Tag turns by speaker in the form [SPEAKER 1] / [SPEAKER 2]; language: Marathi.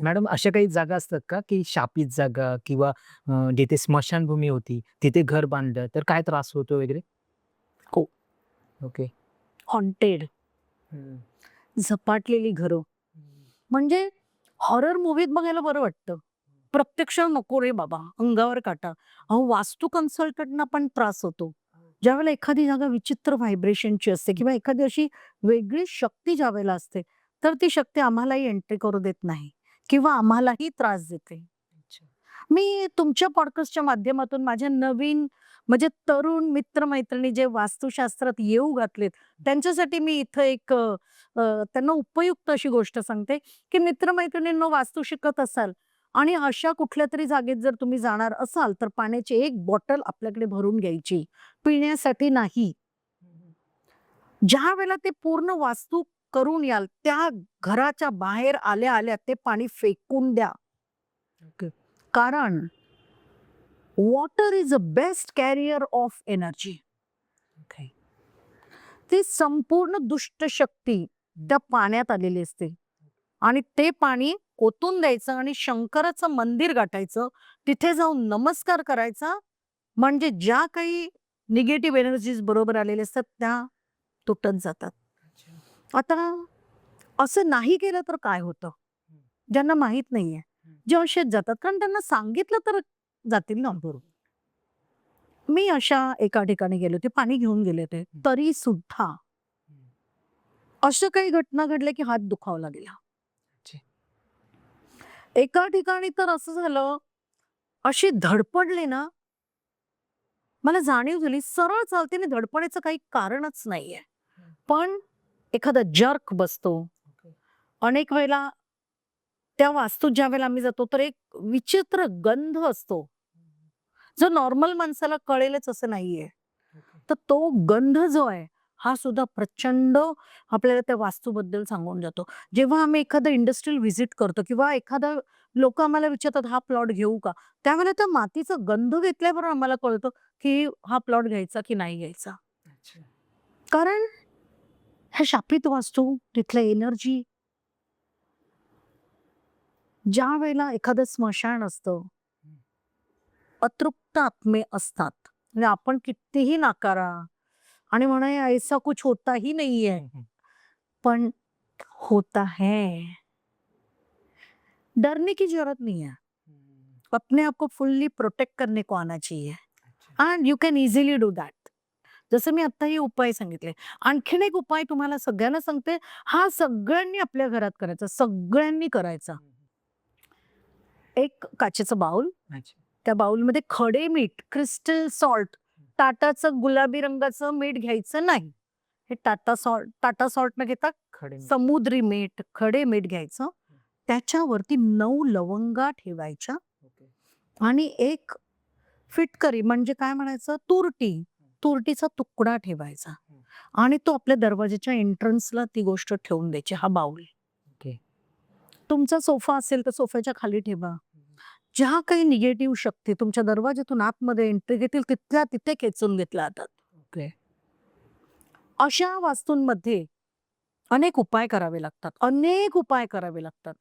[SPEAKER 1] मॅडम अशा काही जागा असतात का, की शापित जागा किंवा अ, जिथे स्मशानभूमी होती, तिथे घर बांधलं तर काय त्रास होतो वगैरे?
[SPEAKER 2] हो.
[SPEAKER 1] ओके.
[SPEAKER 2] हॉन्टेड. झपाटलेली घरं. म्हणजे हॉरर मूव्हीत बघायला बरं वाटतं. प्रत्यक्ष नको रे बाबा, अंगावर काटा. अहो वास्तू कन्सल्टंटना पण त्रास होतो. ज्यावेळेला एखादी जागा विचित्र व्हायब्रेशनची असते किंवा एखादी अशी वेगळी शक्ती ज्यावेळेला असते, तर ती शक्ती आम्हालाही एंट्री करू देत नाही किंवा आम्हालाही त्रास देते. मी तुमच्या पॉडकास्टच्या माध्यमातून माझ्या नवीन म्हणजे तरुण मित्र-मैत्रिणी जे वास्तुशास्त्रात येऊ घातलेत, त्यांच्यासाठी मी इथं एक त्यांना उपयुक्त अशी गोष्ट सांगते, की मित्र-मैत्रिणींनो वास्तू शिकत असाल आणि अशा कुठल्यातरी जागेत जर तुम्ही जाणार असाल, तर पाण्याची एक बॉटल आपल्याकडे भरून घ्यायची. पिण्यासाठी नाही. ज्यावेळेला ते पूर्ण वास्तू करून याल, त्या घराच्या बाहेर आल्या-आल्या ते पाणी फेकून द्या. कारण water is a best carrier of energy. ती संपूर्ण दुष्ट शक्ती त्या पाण्यात आलेली असते आणि ते पाणी ओतून द्यायचं आणि शंकराचं मंदिर गाठायचं. तिथे जाऊन नमस्कार करायचा. म्हणजे ज्या काही निगेटिव्ह एनर्जीज बरोबर आलेल्या असतात, त्या तुटत जातात. आता असं नाही केलं तर काय होतं? ज्यांना माहीत नाहीये. जे असेच जातात. कारण त्यांना सांगितलं तर जातील ना.
[SPEAKER 1] बरोबर.
[SPEAKER 2] मी अशा एका ठिकाणी गेले होते. पाणी घेऊन गेले होते. तरी सुद्धा. अशा काही घटना घडल्या, की हात दुखावला गेला. एका ठिकाणी तर असं झालं, अशी धडपडले ना मला जाणीव झाली, सरळ चालते आणि धडपडायचं काही कारणच नाहीये. पण एखादा जर्क बसतो. अनेक वेळेला त्या वास्तूत ज्यावेळेला आम्ही जातो, तर एक विचित्र गंध असतो. जो नॉर्मल माणसाला कळेलच असं नाहीये. तर तो गंध जो आहे, हा सुद्धा प्रचंड आपल्याला त्या वास्तूबद्दल सांगून जातो. जेव्हा आम्ही एखादं इंडस्ट्रियल व्हिजिट करतो किंवा एखादा लोकं आम्हाला विचारतात, "हा प्लॉट घेऊ का?" त्यावेळेला त्या मातीचा गंध घेतल्याबरोबर आम्हाला कळतं, की हा प्लॉट घ्यायचा की नाही घ्यायचा. कारण ह्या शापित वास्तू, तिथल्या एनर्जी ज्यावेळेला एखादं स्मशान असतं, अतृप्त आत्मे असतात. म्हणजे आपण कितीही नाकारा आणि म्हणा ऐसा कुछ होता ही नहीं है.
[SPEAKER 1] हं, हं.
[SPEAKER 2] पण होता है. डरने की ज़रूरत नहीं है. अपने आप को फुल्ली प्रोटेक्ट करने को आना चाहिए. And you can easily do that. जसं मी आता हे उपाय सांगितले. आणखीन एक उपाय तुम्हाला सगळ्यांना सांगते, हा सगळ्यांनी आपल्या घरात करायचा. सगळ्यांनी करायचा. एक काचेचं बाउल. त्या बाउलमध्ये खडे मीठ, क्रिस्टल सॉल्ट, टाटाचं गुलाबी रंगाचं मीठ घ्यायचं नाही. हे टाटा सॉल्ट टाटा सॉल्ट न घेता. समुद्री मीठ, खडे मीठ घ्यायचं. त्याच्यावरती 9 लवंगा ठेवायच्या. आणि एक फिटकरी म्हणजे काय म्हणायचं तुरटी, तुरटीचा तुकडा ठेवायचा. आणि तो आपल्या दरवाजाच्या एंट्रन्सला ती गोष्ट ठेवून द्यायची, हा बाउल. तुमचा सोफा असेल तर सोफ्याच्या खाली ठेवा. ज्या काही निगेटिव्ह शक्ती तुमच्या दरवाजातून आतमध्ये एंट्री घेतील, तिथल्या तिथे खेचून घेतल्या जातात. अशा वास्तूंमध्ये अनेक उपाय करावे लागतात. अनेक उपाय करावे लागतात.